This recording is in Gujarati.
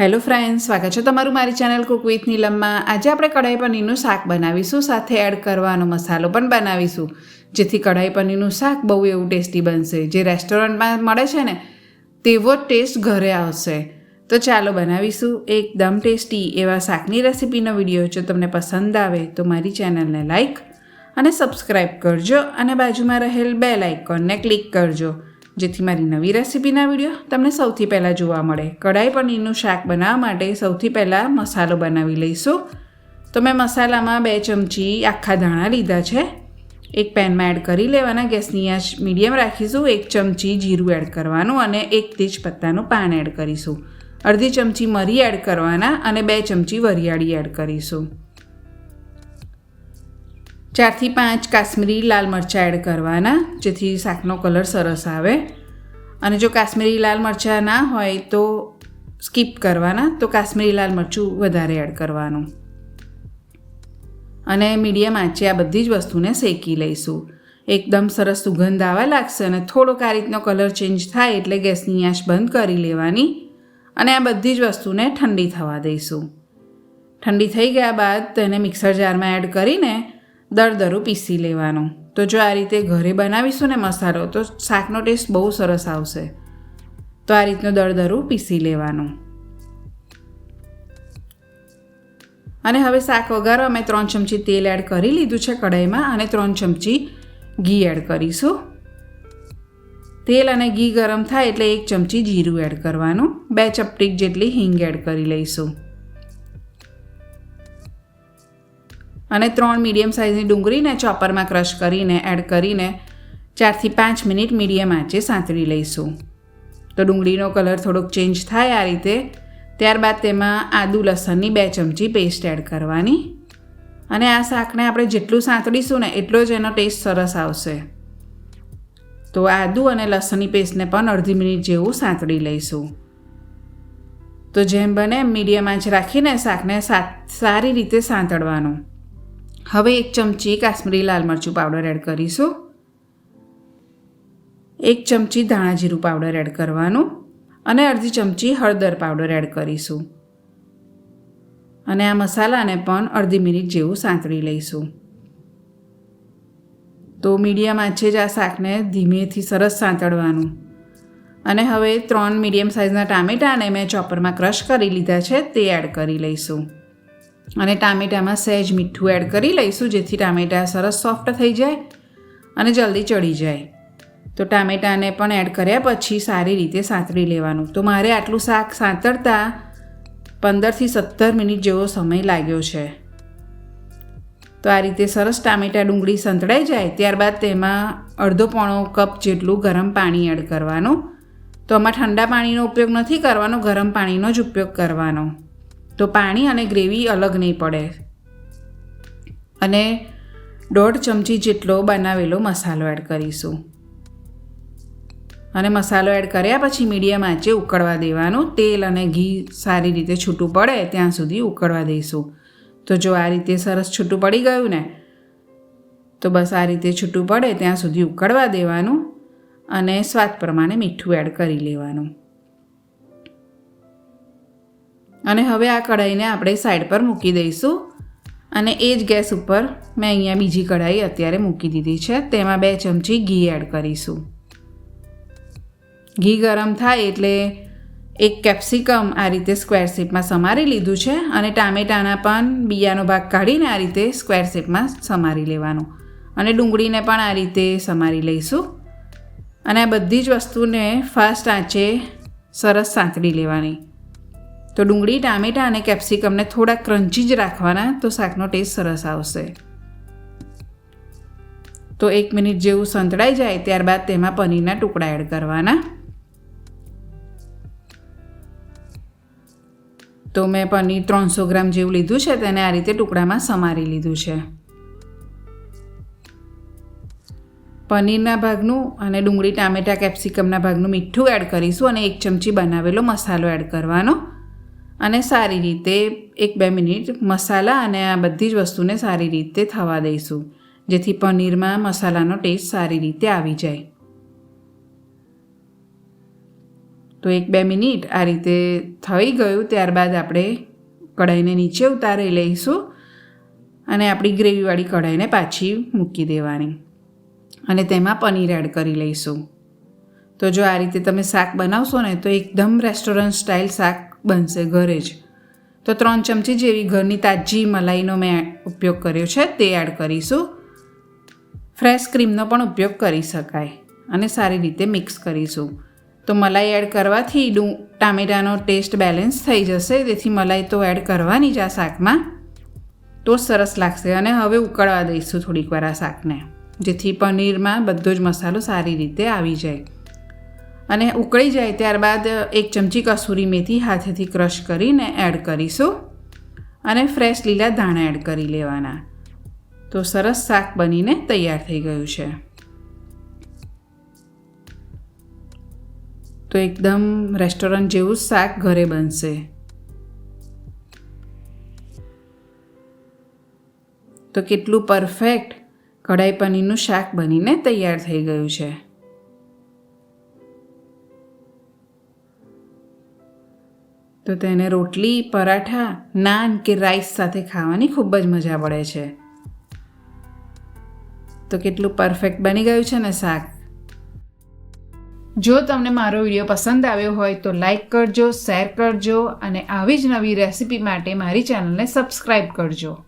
હેલો ફ્રેન્ડ્સ, સ્વાગત છે તમારું મારી ચેનલ કુક વિથ નીલમમાં. આજે આપણે કઢાઈ પનીરનું શાક બનાવીશું, સાથે એડ કરવાનો મસાલો પણ બનાવીશું. જેથી કઢાઈ પનીરનું શાક બહુ એવું ટેસ્ટી બનશે. જે રેસ્ટોરન્ટમાં મળે છે ને, તેવો ટેસ્ટ ઘરે આવશે. તો ચાલો બનાવીશું એકદમ ટેસ્ટી એવા શાકની રેસીપીનો વીડિયો. જો તમને પસંદ આવે તો મારી ચેનલને લાઇક અને સબસ્ક્રાઈબ કરજો અને બાજુમાં રહેલ બે લાઇકોનને ક્લિક કરજો. જેથી મારી નવી રેસિપીના વીડિયો તમને સૌથી પહેલાં જોવા મળે. કઢાઈ પનીરનું શાક બનાવવા માટે સૌથી પહેલાં મસાલો બનાવી લઈશું. તો મેં મસાલામાં બે ચમચી આખા ધાણા લીધા છે. એક પેનમાં એડ કરી લેવાના ગેસની આંચ મીડિયમ રાખીશું. એક ચમચી જીરું એડ કરવાનું અને એક તેજપત્તાનું પાન એડ કરીશું. અડધી ચમચી મરી એડ કરવાના અને બે ચમચી વરિયાળી એડ કરીશું. ચારથી પાંચ કાશ્મીરી લાલ મરચાં એડ કરવાના, જેથી શાકનો કલર સરસ આવે. અને જો કાશ્મીરી લાલ મરચાં ના હોય તો સ્કીપ કરવાના, તો કાશ્મીરી લાલ મરચું વધારે એડ કરવાનું. અને મીડિયમ આંચે આ બધી જ વસ્તુને શેકી લઈશું. એકદમ સરસ સુગંધ આવવા લાગશે અને થોડોક આ રીતનો કલર ચેન્જ થાય એટલે ગેસની આંચ બંધ કરી લેવાની અને આ બધી જ વસ્તુને ઠંડી થવા દઈશું. ઠંડી થઈ ગયા બાદ તેને મિક્સર જારમાં એડ કરીને દરદરું પીસી લેવાનું. તો જો આ રીતે ઘરે બનાવીશું ને મસાલો, તો શાકનો ટેસ્ટ બહુ સરસ આવશે. તો આ રીતનું દરદરું પીસી લેવાનું. અને હવે શાક વઘારવા અમે ત્રણ ચમચી તેલ એડ કરી લીધું છે કઢાઈમાં અને ત્રણ ચમચી ઘી એડ કરીશું. તેલ અને ઘી ગરમ થાય એટલે એક ચમચી જીરું એડ કરવાનું. બે ચપટીક જેટલી હિંગ એડ કરી લઈશું. અને ત્રણ મીડિયમ સાઇઝની ડુંગળીને ચોપરમાં ક્રશ કરીને એડ કરીને ચારથી પાંચ મિનિટ મીડિયમ આંચે સાંતળી લઈશું. તો ડુંગળીનો કલર થોડોક ચેન્જ થાય આ રીતે. ત્યારબાદ તેમાં આદુ લસણની બે ચમચી પેસ્ટ એડ કરવાની. અને આ શાકને આપણે જેટલું સાંતળીશું ને એટલો જ એનો ટેસ્ટ સરસ આવશે. તો આદુ અને લસણની પેસ્ટને પણ અડધી મિનિટ જેવું સાંતળી લઈશું. તો જેમ બને મીડિયમ આંચ રાખીને શાકને સારી રીતે સાંતળવાનું. હવે એક ચમચી કાશ્મીરી લાલ મરચું પાવડર એડ કરીશું. એક ચમચી ધાણા જીરું પાવડર એડ કરવાનું અને અડધી ચમચી હળદર પાવડર એડ કરીશું. અને આ મસાલાને પણ અડધી મિનિટ જેવું સાંતળી લઈશું. તો મીડિયમ આંચે જ આ શાકને ધીમેથી સરસ સાંતળવાનું. અને હવે ત્રણ મીડિયમ સાઇઝના ટામેટાને મેં ચોપરમાં ક્રશ કરી લીધા છે તે એડ કરી લઈશું. અને ટામેટામાં સહેજ મીઠું એડ કરી લઈશું, જેથી ટામેટા સરસ સોફ્ટ થઈ જાય અને જલ્દી ચડી જાય. તો ટામેટાને પણ એડ કર્યા પછી સારી રીતે સાંતળી લેવાનું. તો મારે આટલું શાક સાંતળતા પંદરથી સત્તર મિનિટ જેવો સમય લાગ્યો છે. તો આ રીતે સરસ ટામેટા ડુંગળી સંતળાઈ જાય, ત્યારબાદ તેમાં અડધો પોણો કપ જેટલું ગરમ પાણી એડ કરવાનું. તો આમાં ઠંડા પાણીનો ઉપયોગ નથી કરવાનો, ગરમ પાણીનો જ ઉપયોગ કરવાનો. તો પાણી અને ગ્રેવી અલગ નહીં પડે. અને દોઢ ચમચી જેટલો બનાવેલો મસાલો એડ કરીશું. અને મસાલો એડ કર્યા પછી મીડિયમ આંચે ઉકળવા દેવાનું. તેલ અને ઘી સારી રીતે છૂટું પડે ત્યાં સુધી ઉકળવા દઈશું. તો જો આ રીતે સરસ છૂટું પડી ગયું ને, તો બસ આ રીતે છૂટું પડે ત્યાં સુધી ઉકળવા દેવાનું અને સ્વાદ પ્રમાણે મીઠું એડ કરી લેવાનું. અને હવે આ કઢાઈને આપણે સાઈડ પર મૂકી દઈશું. અને એ જ ગેસ ઉપર મેં અહીંયા બીજી કઢાઈ અત્યારે મૂકી દીધી છે. તેમાં બે ચમચી ઘી એડ કરીશું. ઘી ગરમ થાય એટલે એક કેપ્સિકમ આ રીતે સ્ક્વેર શેપમાં સમારી લીધું છે અને ટામેટાના પણ બિયાનો ભાગ કાઢીને આ રીતે સ્ક્વેર શેપમાં સમારી લેવાનું. અને ડુંગળીને પણ આ રીતે સમારી લઈશું. અને આ બધી જ વસ્તુને ફાસ્ટ આંચે સરસ સાંતળી લેવાની. તો ડુંગળી, ટામેટાં અને કેપ્સિકમને થોડા ક્રન્ચી જ રાખવાના તો શાકનો ટેસ્ટ સરસ આવશે. તો એક મિનિટ જેવું સંતળાઈ જાય ત્યારબાદ તેમાં પનીરના ટુકડા એડ કરવાના. તો મેં પનીર ત્રણસો ગ્રામ જેવું લીધું છે, તેને આ રીતે ટુકડામાં સમારી લીધું છે. પનીરના ભાગનું અને ડુંગળી, ટામેટા, કેપ્સિકમના ભાગનું મીઠું એડ કરીશું અને એક ચમચી બનાવેલો મસાલો એડ કરવાનો. અને સારી રીતે એક બે મિનિટ મસાલા અને આ બધી જ વસ્તુને સારી રીતે થવા દઈશું, જેથી પનીરમાં મસાલાનો ટેસ્ટ સારી રીતે આવી જાય. તો એક બે મિનિટ આ રીતે થઈ ગયું, ત્યારબાદ આપણે કઢાઈને નીચે ઉતારી લઈશું અને આપણી ગ્રેવીવાળી કઢાઈને પાછી મૂકી દેવાની. અને તેમાં પનીર એડ કરી લઈશું. તો જો આ રીતે તમે શાક બનાવશો ને, તો એકદમ રેસ્ટોરન્ટ સ્ટાઇલ શાક બનશે ઘરે જ. તો ત્રણ ચમચી જેવી ઘરની તાજી મલાઈનો મેં ઉપયોગ કર્યો છે, તે એડ કરીશું. ફ્રેશ ક્રીમનો પણ ઉપયોગ કરી શકાય અને સારી રીતે મિક્સ કરીશું. તો મલાઈ એડ કરવાથી ડું, ટામેટાનો ટેસ્ટ બેલેન્સ થઈ જશે, તેથી મલાઈ તો એડ કરવાની જ આ શાકમાં. તો સરસ લાગશે અને હવે ઉકળવા દઈશું થોડીક વાર આ શાકને, જેથી પનીરમાં બધો જ મસાલો સારી રીતે આવી જાય. અને ઉકળી જાય ત્યારબાદ એક ચમચી કસૂરી મેથી હાથેથી ક્રશ કરીને એડ કરીશું અને ફ્રેશ લીલા ધાણા એડ કરી લેવાના. તો સરસ શાક બનીને તૈયાર થઈ ગયું છે. તો એકદમ રેસ્ટોરન્ટ જેવું જ શાક ઘરે બનશે. તો કેટલું પરફેક્ટ કઢાઈ પનીરનું શાક બનીને તૈયાર થઈ ગયું છે. તો તેને રોટલી, પરાઠા, નાન કે રાઈસ સાથે ખાવાની ખૂબ જ મજા પડે છે. તો કેટલું પરફેક્ટ બની ગયું છે ને શાક? જો તમને મારો વીડિયો પસંદ આવ્યો હોય તો લાઈક કરજો, શેર કરજો અને આવી જ નવી રેસિપી માટે મારી ચેનલને સબસ્ક્રાઈબ કરજો.